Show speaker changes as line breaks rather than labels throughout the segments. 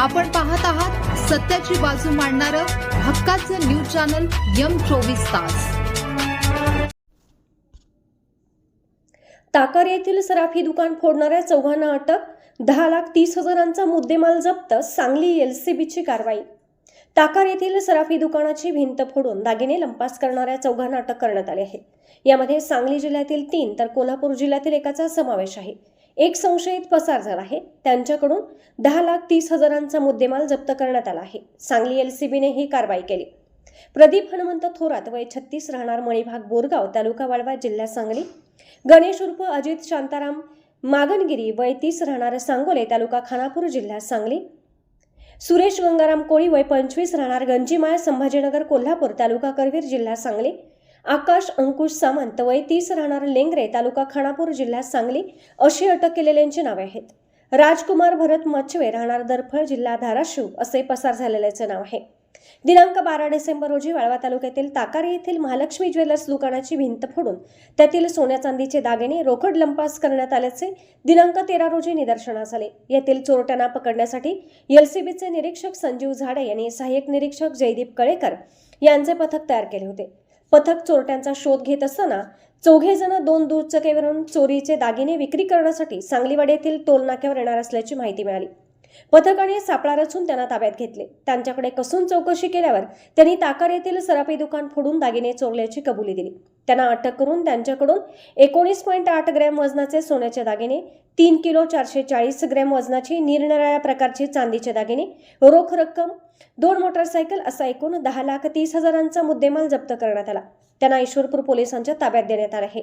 आपण पाहत आहात सत्याची बाजू मांडणारं हक्काचं न्यूज चॅनल यम चोवीस तास.
ताकार येथील सराफी दुकान फोडणाऱ्या चौघांना अटक. दहा लाख तीस हजारांचा मुद्देमाल जप्त. सांगली एलसीबीची कारवाई. ताकार येथील सराफी दुकानाची भिंत फोडून दागिने लंपास करणाऱ्या चौघांना अटक करण्यात आली आहे. यामध्ये सांगली जिल्ह्यातील तीन तर कोल्हापूर जिल्ह्यातील एकाचा समावेश आहे. एक संशयित पसार झाला आहे. त्यांच्याकडून दहा लाख तीस हजारांचा मुद्देमाल जप्त करण्यात आला आहे. सांगली एलसीबीने ही कारवाई केली. प्रदीप हनुमंत थोरात वय छत्तीस राहणार मणिभाग बोरगाव तालुका वाळवा जिल्हा सांगली. गणेश उर्फ अजित शांताराम मागणगिरी वय तीस राहणार सांगोले तालुका खानापूर जिल्हा सांगली. सुरेश गंगाराम कोळी वय पंचवीस राहणार गंजीमाळ संभाजीनगर कोल्हापूर तालुका करवीर जिल्हा सांगली. आकाश अंकुश सामंत वय तीस राहणार लेंगरे तालुका खानापूर जिल्ह्यात सांगली अशी अटक केलेल्यांची नावे आहेत. राजकुमार भरत मच्छवे राहणार दरफळ जिल्हा धाराशिव असे पसार झालेल्याचे नाव आहे. दिनांक बारा डिसेंबर रोजी वाळवा तालुक्यातील ताकारी येथील महालक्ष्मी ज्वेलर्स दुकानाची भिंत फोडून त्यातील सोन्या चांदीचे दागिने रोकड लंपास करण्यात आल्याचे दिनांक तेरा रोजी निदर्शनास आले. येथील चोरट्यांना पकडण्यासाठी एलसीबीचे निरीक्षक संजीव झाडे यांनी सहाय्यक निरीक्षक जयदीप कळेकर यांचे पथक तयार केले होते. पथक चोरट्यांचा शोध घेत असताना चौघे जण दोन दुचाकीवरून चोरीचे दागिने विक्री करण्यासाठी सांगलीवाडी येथील टोलनाक्यावर येणार असल्याची माहिती मिळाली. पथकाने सापळा रचून त्यांना ताब्यात घेतले. त्यांच्याकडे कसून चौकशी केल्यावर त्यांनी ताकार येथील सरापी दुकान फोडून दागिने चोरल्याची कबुली दिली. त्यांना अटक करून त्यांच्याकडून एकोणीस पॉईंट आठ ग्रॅम वजनाचे सोन्याचे दागिने तीन किलो चारशे चाळीस ग्रॅम वजनाची निरनिराळ्या प्रकारचे चांदीचे दागिने रोख रक्कम दोन मोटरसायकल असा एकूण दहा लाख तीस हजारांचा मुद्देमाल जप्त करण्यात आला. त्यांना ईश्वरपूर पोलिसांच्या ताब्यात देण्यात आला आहे.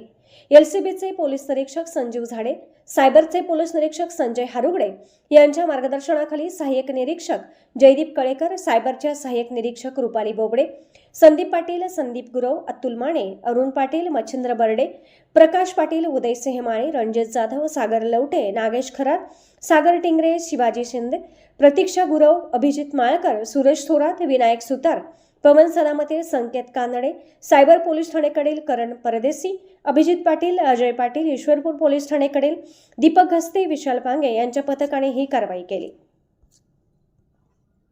एलसीबीचे पोलीस निरीक्षक संजीव झाडे सायबरचे पोलीस निरीक्षक संजय हारुगडे यांच्या मार्गदर्शनाखाली सहाय्यक निरीक्षक जयदीप कळेकर सायबरच्या सहाय्यक निरीक्षक रुपाली बोबडे संदीप पाटील संदीप गुरव अतुल माने अरुण पाटील मच्छिंद्र बर्डे प्रकाश पाटील उदयसिंह माळी रणजित जाधव सागर लवटे नागेश खरात सागर टिंगरे शिवाजी शिंदे प्रतीक्षा गुरव अभिजित माळकर सुरेश थोरात विनायक सुतार पवन सदामते संकेत कानडे सायबर पोलीस ठाणेकडील करण परदेसी अभिजित पाटील अजय पाटील ईश्वरपूर पोलीस ठाणेकडील दीपक हस्ते विशाल पांगे यांच्या पथकाने ही कारवाई केली.